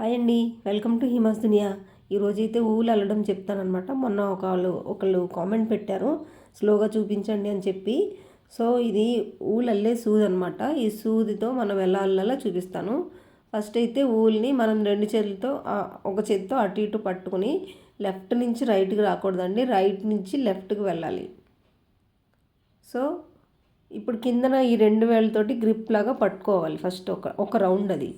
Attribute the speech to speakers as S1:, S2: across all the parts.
S1: Hi అండి. Welcome to Hima's దునియా. ఈరోజు అయితే ఊళ్ళు అల్లడం చెప్తానమాట మొన్న ఒకళ్ళు ఒకళ్ళు కామెంట్ పెట్టారు. స్లోగా చూపించండి అని చెప్పి. సో ఇది ఊళ్ళు అల్లే సూది అనమాట ఈ సూదితో మనం ఎలా అల్లాలో చూపిస్తాను. ఫస్ట్ అయితే ఊల్ని మనం రెండు చేతులతో ఒక చేతితో అటు ఇటు పట్టుకుని లెఫ్ట్ నుంచి రైట్కి రాకూడదండి. రైట్ నుంచి లెఫ్ట్కి వెళ్ళాలి. సో ఇప్పుడు కిందన ఈ రెండు వేలతోటి గ్రిప్ లాగా పట్టుకోవాలి ఫస్ట్ ఒక ఒక రౌండ్ అది.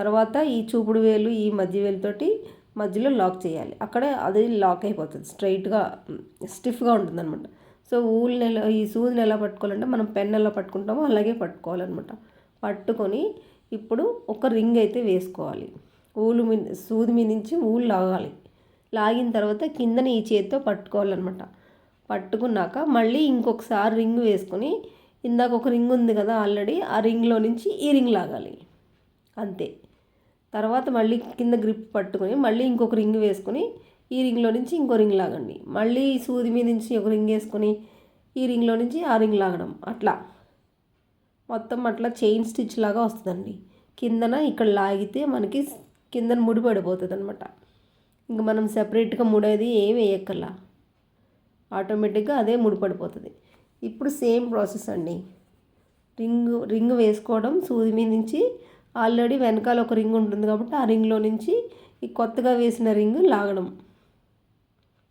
S1: తర్వాత ఈ చూపుడు వేలు ఈ మధ్య వేలుతోటి మధ్యలో లాక్ చేయాలి. అక్కడ అది లాక్ అయిపోతుంది. స్ట్రైట్గా స్టిఫ్గా ఉంటుంది అనమాట సో ఊళ్ళని ఎలా ఈ సూదిని ఎలా పట్టుకోవాలంటే మనం పెన్ ఎలా పట్టుకుంటామో అలాగే పట్టుకోవాలన్నమాట. పట్టుకొని ఇప్పుడు ఒక రింగ్ అయితే వేసుకోవాలి. ఊలు మీద సూది మీద నుంచి ఊళ్ళు లాగాలి. లాగిన తర్వాత కిందన ఈ చేతితో పట్టుకోవాలన్నమాట. పట్టుకున్నాక మళ్ళీ ఇంకొకసారి రింగ్ వేసుకొని ఇందాక ఒక రింగ్ ఉంది కదా ఆల్రెడీ ఆ రింగ్లో నుంచి ఈ రింగ్ లాగాలి. అంతే. తర్వాత మళ్ళీ కింద గ్రిప్ పట్టుకొని మళ్ళీ ఇంకొక రింగ్ వేసుకొని ఈ రింగ్లో నుంచి ఇంకో రింగ్ లాగండి. మళ్ళీ సూది మీద నుంచి ఒక రింగ్ వేసుకొని ఈ రింగ్లో నుంచి ఆ రింగ్ లాగడం. అట్లా. మొత్తం అట్లా చైన్ స్టిచ్ లాగా వస్తుందండి. కిందన ఇక్కడ లాగితే మనకి కిందన ముడి పడిపోతుంది అనమాట ఇంక మనం సెపరేట్గా ముడేది ఏం వేయక్కర్లా. ఆటోమేటిక్గా అదే ముడిపడిపోతుంది ఇప్పుడు సేమ్ ప్రాసెస్ అండి. రింగ్ రింగ్ వేసుకోవడం సూది మీద నుంచి ఆల్రెడీ వెనకాల ఒక రింగ్ ఉంటుంది కాబట్టి ఆ రింగ్లో నుంచి ఈ కొత్తగా వేసిన రింగ్ లాగడం.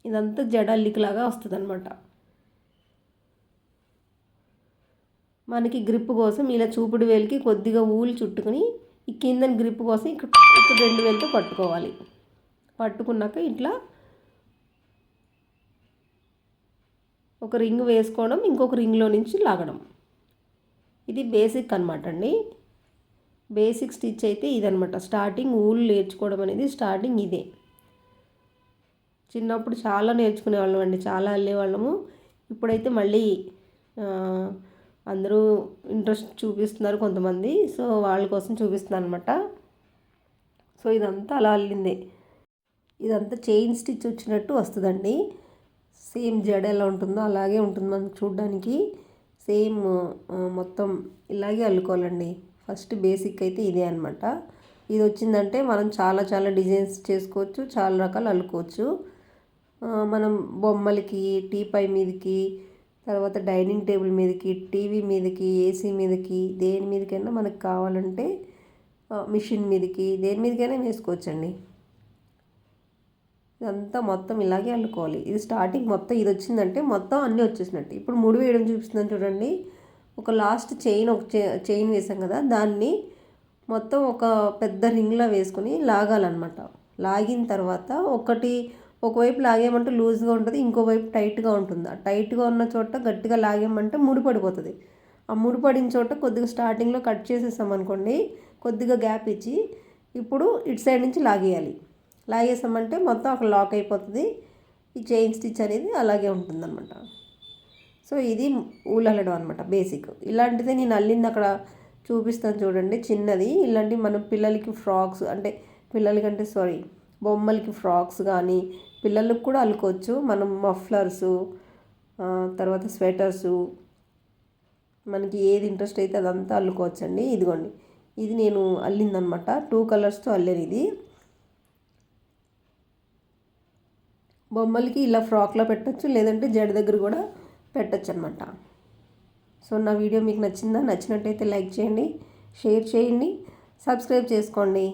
S1: ఇదంతా జడ లాగా వస్తుంది అనమాట మనకి గ్రిప్ కోసం ఇలా చూపుడు వేలికి కొద్దిగా ఊలు చుట్టుకుని ఈ కింద గ్రిప్ కోసం ఇక్కడ ఇక్కడ రెండు వేలతో పట్టుకోవాలి. పట్టుకున్నాక ఇట్లా ఒక రింగ్ వేసుకోవడం ఇంకొక రింగ్లో నుంచి లాగడం. ఇది బేసిక్ అనమాట అండి. బేసిక్ స్టిచ్ అయితే ఇదనమాట స్టార్టింగ్ ఊళ్ళు నేర్చుకోవడం అనేది స్టార్టింగ్ ఇదే. చిన్నప్పుడు చాలా నేర్చుకునే వాళ్ళం అండి. చాలా వెళ్ళేవాళ్ళము ఇప్పుడైతే మళ్ళీ అందరూ ఇంట్రెస్ట్ చూపిస్తున్నారు కొంతమంది. సో వాళ్ళ కోసం చూపిస్తున్నాను అనమాట సో ఇదంతా అలా అల్లిందే. ఇదంతా చైన్ స్టిచ్ వచ్చినట్టు వస్తుందండి. సేమ్ జడ ఎలా ఉంటుందో అలాగే ఉంటుంది మనకు చూడడానికి. సేమ్ మొత్తం ఇలాగే అల్లుకోవాలండి. ఫస్ట్ బేసిక్ అయితే ఇదే అనమాట ఇది వచ్చిందంటే మనం చాలా చాలా డిజైన్స్ చేసుకోవచ్చు చాలా రకాలు అల్లుకోవచ్చు. మనం బొమ్మలకి టీపై మీదకి తర్వాత డైనింగ్ టేబుల్ మీదకి టీవీ మీదకి ఏసీ మీదకి దేని మీదకైనా మనకు కావాలంటే మిషన్ మీదకి దేని మీదకైనా వేసుకోవచ్చండి. ఇదంతా మొత్తం ఇలాగే అల్లుకోవాలి. ఇది స్టార్టింగ్ మొత్తం ఇది వచ్చిందంటే మొత్తం అన్నీ వచ్చేసినట్టు. ఇప్పుడు ముడి వేయడం చూపిస్తుందని చూడండి. ఒక లాస్ట్ చైన్ ఒక చైన్ వేసాం కదా దాన్ని మొత్తం ఒక పెద్ద రింగ్లో వేసుకొని లాగాలన్నమాట. లాగిన తర్వాత ఒకటి ఒకవైపు లాగేమంటే లూజ్గా ఉంటుంది ఇంకోవైపు టైట్గా ఉంటుంది. ఆ టైట్గా ఉన్న చోట గట్టిగా లాగేమంటే ముడిపడిపోతుంది ఆ ముడిపడిన చోట కొద్దిగా స్టార్టింగ్లో కట్ చేసేసాం అనుకోండి కొద్దిగా గ్యాప్ ఇచ్చి ఇప్పుడు ఇటు సైడ్ నుంచి లాగేయాలి. లాగేసామంటే మొత్తం అక్కడ లాక్ అయిపోతుంది ఈ చైన్ స్టిచ్ అనేది అలాగే ఉంటుందన్నమాట. సో ఇది ఊలల్లడం అనమాట బేసిక్ ఇలాంటిదే నేను అల్లింది అక్కడ చూపిస్తాను చూడండి చిన్నది. ఇలాంటి మనం పిల్లలకి ఫ్రాక్స్ అంటే పిల్లలకంటే సారీ బొమ్మలకి ఫ్రాక్స్ కానీ పిల్లలకు కూడా అల్లుకోవచ్చు. మనం మఫ్లర్సు తర్వాత స్వెటర్సు మనకి ఏది ఇంట్రెస్ట్ అయితే అదంతా అల్లుకోవచ్చు అండి ఇదిగోండి ఇది నేను అల్లిందనమాట టూ కలర్స్తో అల్లేది ఇది. బొమ్మలకి ఇలా ఫ్రాక్లో పెట్టచ్చు లేదంటే జడ దగ్గర కూడా పెట్టచ్చు అనమాట సో నా వీడియో మీకు నచ్చిందా? నచ్చినట్టయితే లైక్ చేయండి షేర్ చేయండి సబ్స్క్రైబ్ చేసుకోండి.